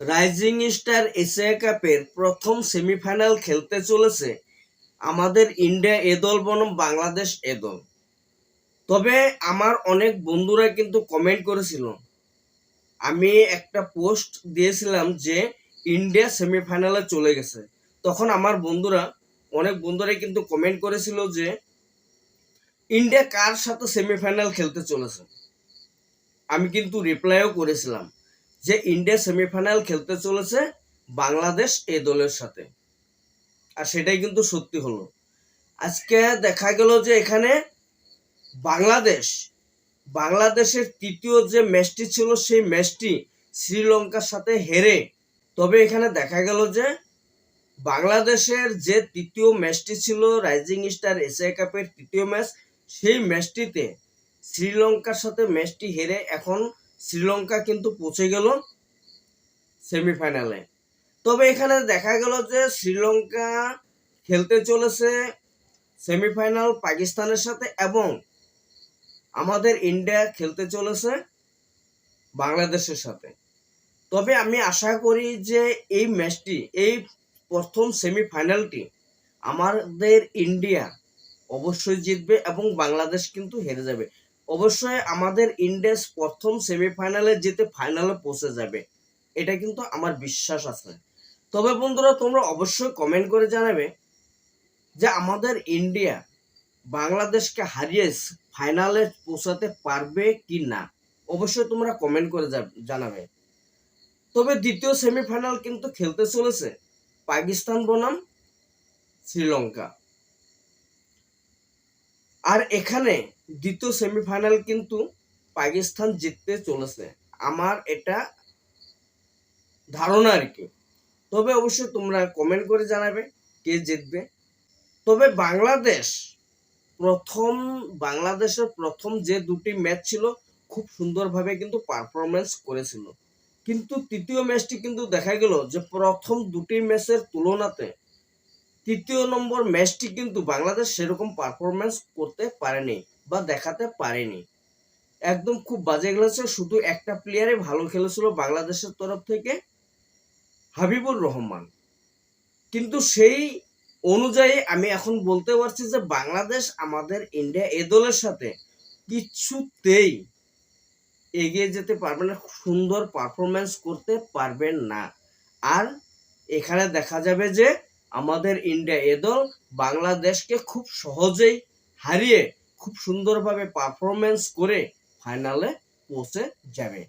Rising star Asia কাপের প্রথম semifinal খেলতে চলেছে আমাদের ইন্ডিয়া এ দল বনাম বাংলাদেশ এ দল। তবে আমার অনেক বন্ধুরা কিন্তু কমেন্ট করেছিল। আমি একটা পোস্ট দিয়েছিলাম যে ইন্ডিয়া সেমিফাইনালে চলে গেছে। তখন আমার বন্ধুরা, অনেক বন্ধুরাই কিন্তু কমেন্ট করেছিল যে ইন্ডিয়া কার সাথে সেমিফাইনাল খেলতে চলেছে। আমি কিন্তু রিপ্লাইও করেছিলাম। যে ইন্ডিয়া সেমিফাইনাল খেলতে চলেছে বাংলাদেশ এ দলের সাথে। আর সেটাই কিন্তু সত্যি হলো। আজকে দেখা গেল যে এখানে বাংলাদেশ, বাংলাদেশের তৃতীয় যে ম্যাচটি ছিল সেই ম্যাচটি শ্রীলঙ্কার সাথে হেরে, তবে এখানে দেখা গেল যে বাংলাদেশের যে তৃতীয় ম্যাচটি ছিল রাইজিং স্টার এশিয়া কাপের তৃতীয় ম্যাচ সেই ম্যাচটিতে শ্রীলঙ্কার সাথে ম্যাচটি হেরে এখন শ্রীলঙ্কা কিন্তু পৌঁছে গেল সেমিফাইনালে। তবে এখানে দেখা গেল যে শ্রীলঙ্কা খেলতে চলেছে সেমিফাইনাল পাকিস্তানের সাথে এবং আমাদের ইন্ডিয়া খেলতে চলেছে বাংলাদেশের সাথে। তবে আমি আশা করি যে এই ম্যাচটি, এই প্রথম সেমিফাইনালটি আমাদের ইন্ডিয়া অবশ্যই জিতবে এবং বাংলাদেশ কিন্তু হেরে যাবে। অবশ্যই আমাদের ইন্ডিয়া প্রথম সেমিফাইনালে যেতে ফাইনালে পৌঁছে যাবে। এটা কিন্তু আমার বিশ্বাস আছে। তবে বন্ধুরা, তোমরা অবশ্যই কমেন্ট করে জানাবে যে আমাদের ইন্ডিয়া বাংলাদেশকে হারিয়ে ফাইনালে পৌঁছাতে পারবে কি না। অবশ্যই তোমরা কমেন্ট করে জানাবে। তবে দ্বিতীয় সেমিফাইনাল কিন্তু খেলতে চলেছে পাকিস্তান বনাম শ্রীলঙ্কা। আর এখানে দ্বিতীয় সেমিফাইনাল কিন্তু পাকিস্তান জিততে চলেছে। আমার এটা ধারণা আর কি। তবে অবশ্যই তোমরা কমেন্ট করে জানাবে কে জিতবে। তবে বাংলাদেশ প্রথম, বাংলাদেশের প্রথম যে দুটি ম্যাচ ছিল, খুব সুন্দরভাবে কিন্তু পারফরমেন্স করেছিল। কিন্তু তৃতীয় ম্যাচটি কিন্তু দেখা গেল যে প্রথম দুটি ম্যাচের তুলনাতে তৃতীয় নম্বর ম্যাচটি কিন্তু বাংলাদেশ সেরকম পারফরমেন্স করতে পারেনি বা দেখাতে পারেনি। একদম খুব বাজে খেলেছে, শুধু একটা প্লেয়ারে ভালো খেলেছিল বাংলাদেশের তরফ থেকে, হাবিবুর রহমান। কিন্তু সেই অনুযায়ী আমি এখন বলতে পারছি যে বাংলাদেশ আমাদের ইন্ডিয়া এ দলের সাথে কিছুতেই এগিয়ে যেতে পারবে না, সুন্দর পারফরমেন্স করতে পারবেন না। আর এখানে দেখা যাবে যে আমাদের ইন্ডিয়া, এ দল বাংলাদেশকে খুব সহজেই হারিয়ে খুব সুন্দরভাবে পারফরমেন্স করে ফাইনালে পৌঁছে যাবে।